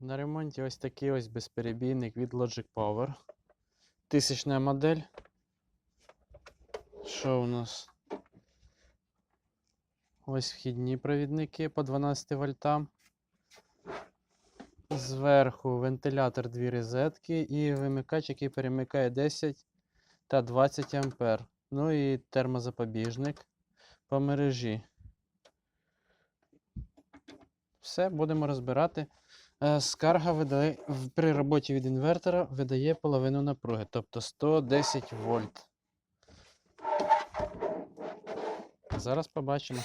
На ремонті ось такий ось безперебійник від Logic Power. Тисячна модель. Що у нас? Ось вхідні провідники по 12 вольтам. Зверху вентилятор дві розетки і вимикач, який перемикає 10 та 20 ампер. Ну і термозапобіжник по мережі. Все, будемо розбирати. Е, Скарга видає, при роботі від інвертора видає половину напруги, тобто 110 вольт. Зараз побачимо.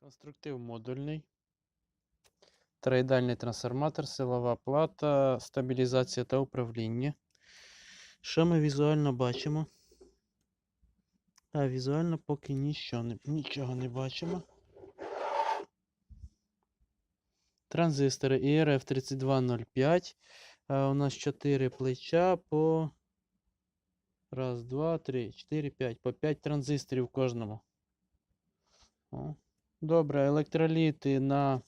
Конструктив модульний. Троїдальний трансформатор, силова плата, стабілізація та управління. Що ми візуально бачимо? А, візуально поки нічого нічого не бачимо. Транзистори IRF 3205. А, у нас 4 плеча по. Раз, два, три, 4, 5. По 5 транзисторів кожному. О. Добре, електроліти на.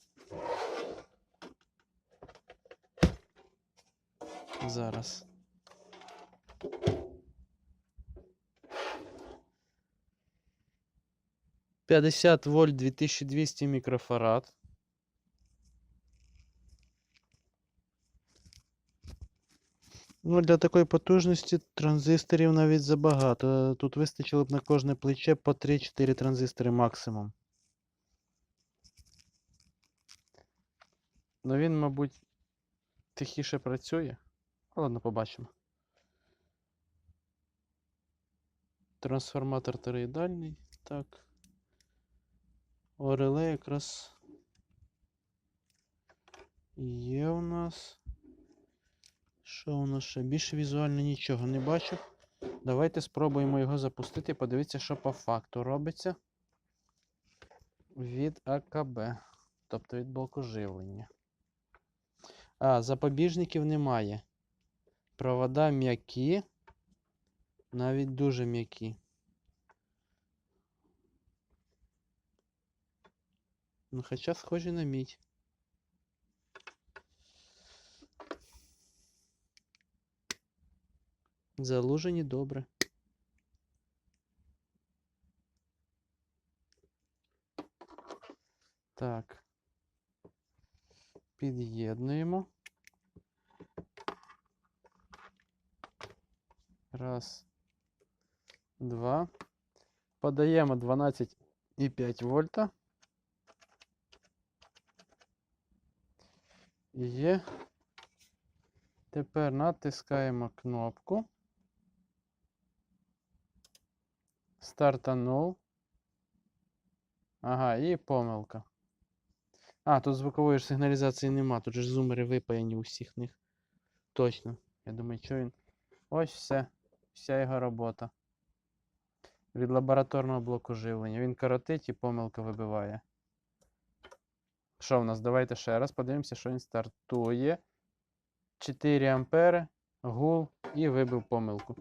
Зараз. П'ятдесят вольт 2200 мікрофарад. Ну, для такої потужності транзисторів навіть забагато. Тут вистачило б на кожне плече по 3-4 транзистори максимум. Ну він, мабуть, тихіше працює. Ладно, побачимо. Трансформатор тороїдальний. Так. Ореле якраз є у нас. Що у нас ще? Більше візуально нічого не бачу. Давайте спробуємо його запустити подивитися, що по факту робиться від АКБ, тобто від блоку живлення. А, запобіжників немає. Провода м'які, навіть дуже м'які. Ну, хоча схожі на мідь. Залужені добре. Так. Під'єднуємо. Раз. Два. Подаємо 12,5 вольта. Є. Тепер натискаємо кнопку. Стартанув. Ага, і помилка. А, тут звукової ж сигналізації нема. Тут же зумери випаяні у всіх них. Точно. Я думаю, що він. Ось все. Вся його робота. Від лабораторного блоку живлення. Він коротить і помилка вибиває. Що в нас? Давайте ще раз подивимося, що він стартує. 4 ампери, гул і вибив помилку.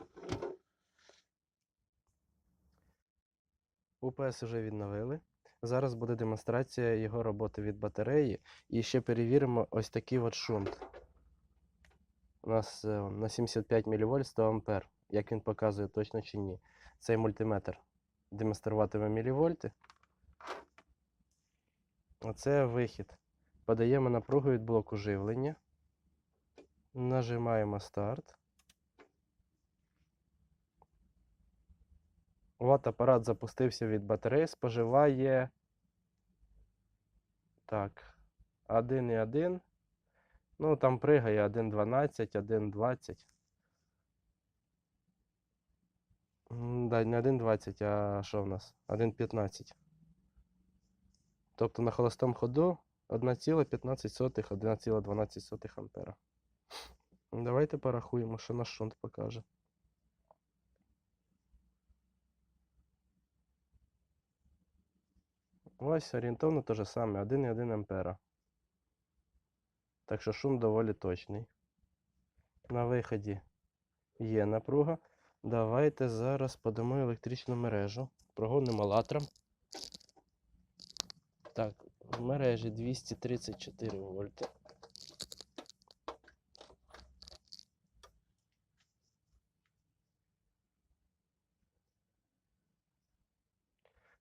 УПС вже відновили. Зараз буде демонстрація його роботи від батареї. І ще перевіримо ось такий от шунт. У нас е, на 75 мВ 100 А. Як він показує точно чи ні. Цей мультиметр демонструватиме мілівольти. Оце вихід. Подаємо напругу від блоку живлення. Нажимаємо старт. От апарат запустився від батареї, споживає. Так. 1,1. Ну, там пригає 1,12, 1,20. Да, не 1,20, а що в нас? 1,15. Тобто на холостому ходу 1,15, 1,12 ампера. Давайте порахуємо, що наш шунт покаже. Ось орієнтовно те же саме, 1,1 ампера. Так що шум доволі точний. На виході є напруга. Давайте зараз подамо електричну мережу. Прогонимо латром. Так, в мережі 234 вольти.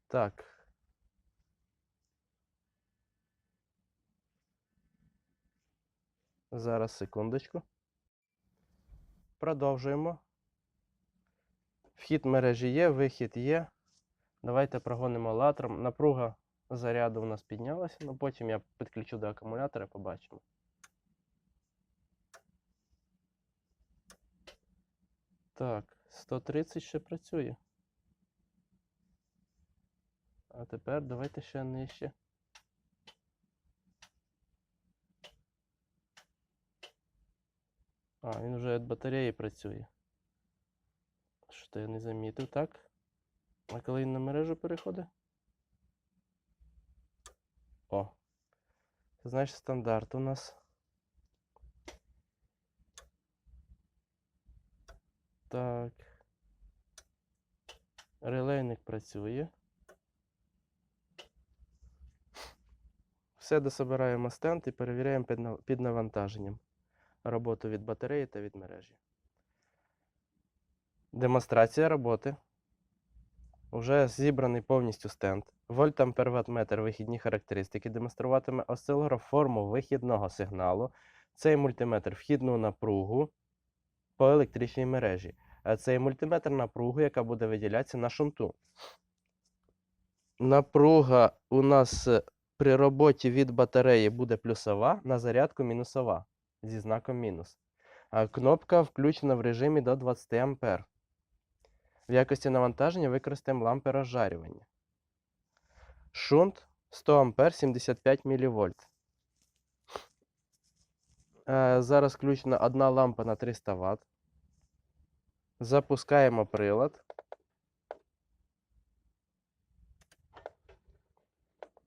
Так. Зараз секундочку. Продовжуємо. Вхід мережі є, вихід є. Давайте прогонимо латром. Напруга заряду у нас піднялася, ну потім я підключу до акумулятора, побачимо. Так, 130 ще працює. А тепер давайте ще нижче. А, він вже від батареї працює. Що то я не замітив, так? А коли він на мережу переходить? О. Це стандарт у нас. Так. Релейник працює. Все дособираємо стенд і перевіряємо під навантаженням роботу від батареї та від мережі. Демонстрація роботи. Уже зібраний повністю стенд. Вольт ампер ваттметр вихідні характеристики демонструватиме осцилограф форму вихідного сигналу. Цей мультиметр вхідну напругу по електричній мережі. А цей мультиметр напругу, яка буде виділятися на шунту. Напруга у нас е, при роботі від батареї буде плюсова, на зарядку мінусова зі знаком мінус. Кнопка включена в режимі до 20 А. В якості навантаження використаємо лампи розжарювання. Шунт 100 А 75 мВ. Зараз включена одна лампа на 300 Вт. Запускаємо прилад.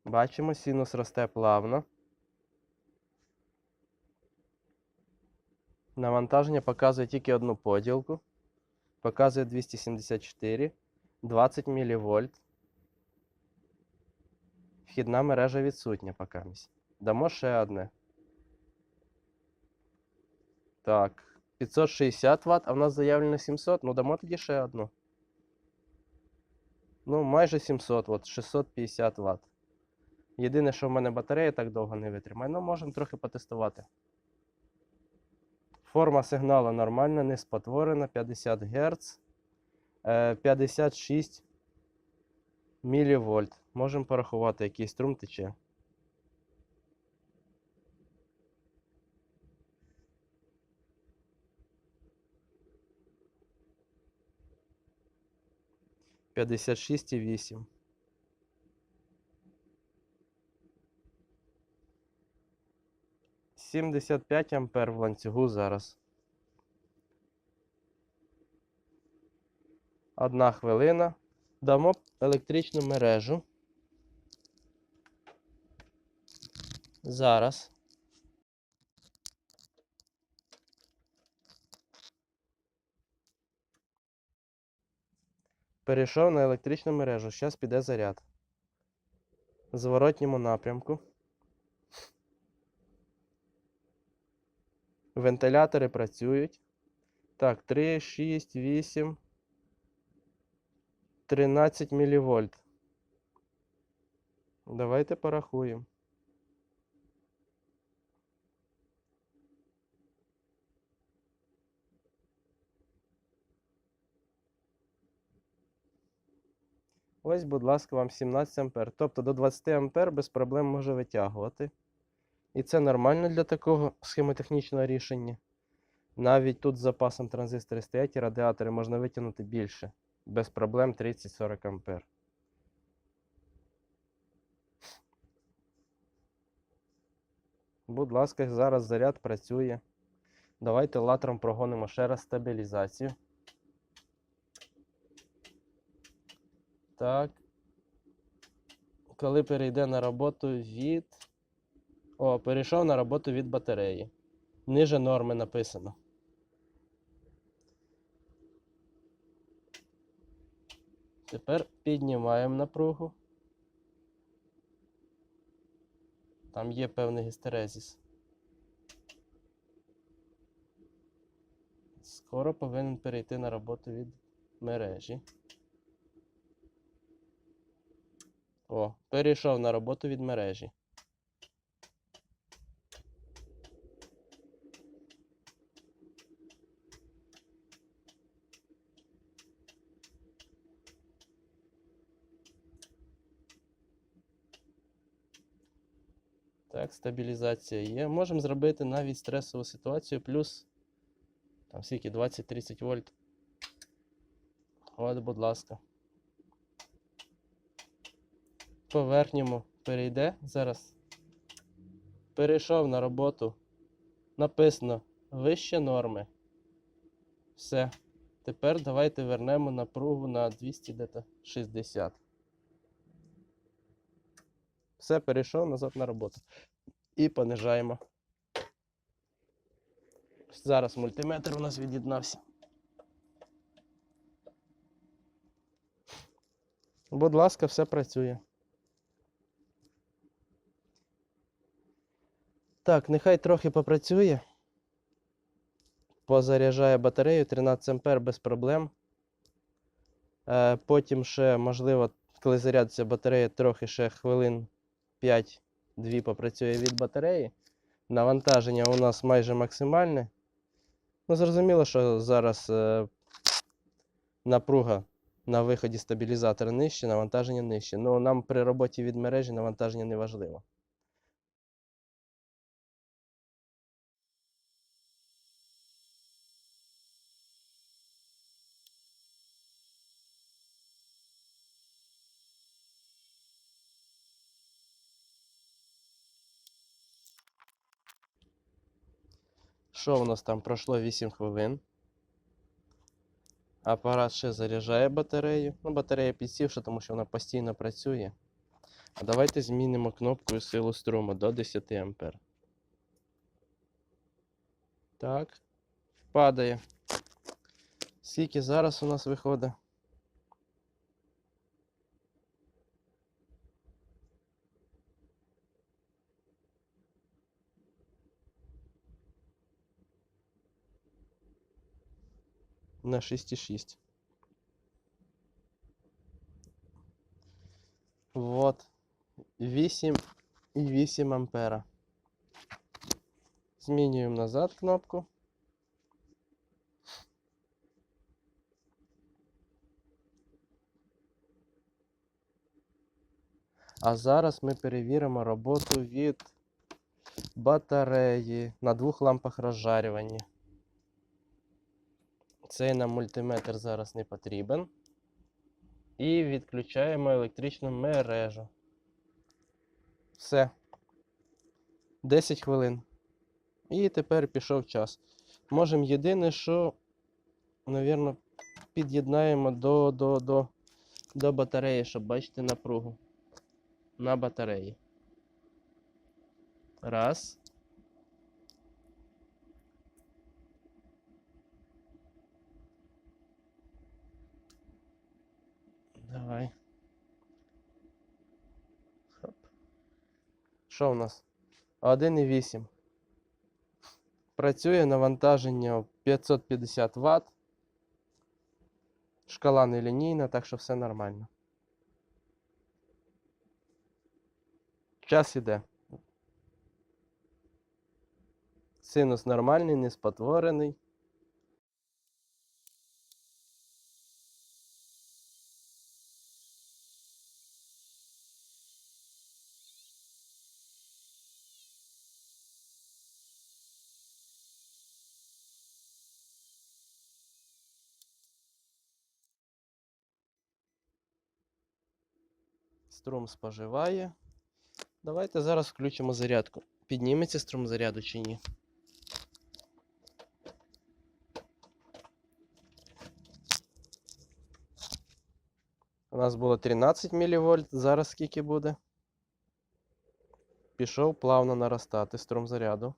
Бачимо, синус росте плавно. Навантаження показує тільки одну поділку. Показує 274, 20 мВ. Вхідна мережа відсутня поки. Дамо ще одне. Так, 560 Вт, а в нас заявлено 700. Ну, дамо тоді ще одну. Ну, майже 700, от 650 Вт. Єдине, що в мене батарея так довго не витримає, ну можемо трохи потестувати. Форма сигналу нормальна, не спотворена, 50 Гц, е, 56 мВ. Можемо порахувати, який струм тече. П'ятдесят шість і вісім. Сімдесят п'ять ампер в ланцюгу зараз. Одна хвилина. Дамо електричну мережу. Зараз. Перейшов на електричну мережу. Зараз піде заряд. В зворотньому напрямку. Вентилятори працюють. Так, 3, 6, 8. 13 мВ. Давайте порахуємо. Ось, будь ласка, вам 17 ампер. Тобто до 20 ампер без проблем може витягувати. І це нормально для такого схемотехнічного рішення. Навіть тут з запасом транзистори стоять і радіатори можна витягнути більше. Без проблем 30-40 ампер. Будь ласка, зараз заряд працює. Давайте латром прогонимо ще раз стабілізацію. Так. Коли перейде на роботу від. О, перейшов на роботу від батареї. Ниже норми написано. Тепер піднімаємо напругу. Там є певний гістерезіс. Скоро повинен перейти на роботу від мережі. О, перейшов на роботу від мережі. Так, стабілізація є. Можемо зробити навіть стресову ситуацію, плюс там скільки 20-30 вольт. От, будь ласка. По перейде зараз. Перейшов на роботу. Написано вище норми. Все. Тепер давайте вернемо напругу на 260. Все, перейшов назад на роботу. І понижаємо. Зараз мультиметр у нас від'єднався. Будь ласка, все працює. Так, нехай трохи попрацює. Позаряджає батарею 13 А без проблем. Е, потім ще, можливо, коли зарядиться батарея, трохи ще хвилин 5-2 попрацює від батареї. Навантаження у нас майже максимальне. Ну, зрозуміло, що зараз е, напруга на виході стабілізатора нижче, навантаження нижче. Ну, нам при роботі від мережі навантаження не важливо. Що у нас там пройшло 8 хвилин? Апарат ще заряджає батарею. Ну, батарея підсівша, тому що вона постійно працює. А давайте змінимо кнопкою силу струму до 10 А. Так. Падає. Скільки зараз у нас виходить? На 6,6. Вот. 8,8 ампера. Змінюємо назад кнопку. А зараз ми перевіримо роботу від батареї на двох лампах розжарювання. Цей нам мультиметр зараз не потрібен. І відключаємо електричну мережу. Все. 10 хвилин. І тепер пішов час. Можемо єдине, що, навірно, під'єднаємо до, до, до, до батареї, щоб бачити напругу. На батареї. Раз. Давай. Що у нас? 1,8. Працює навантаження 550 Вт. Шкала нелінійна, так що все нормально. Час іде. Синус нормальний, не спотворений. Струм споживає. Давайте зараз включимо зарядку. Підніметься струм заряду чи ні? У нас було 13 мВ, зараз скільки буде? Пішов плавно наростати струм заряду.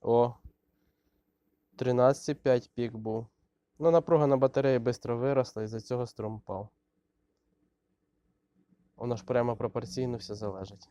О, 13,5 пік був. Ну, напруга на батареї швидко виросла, і за цього струм впав. Воно ж прямо пропорційно все залежить.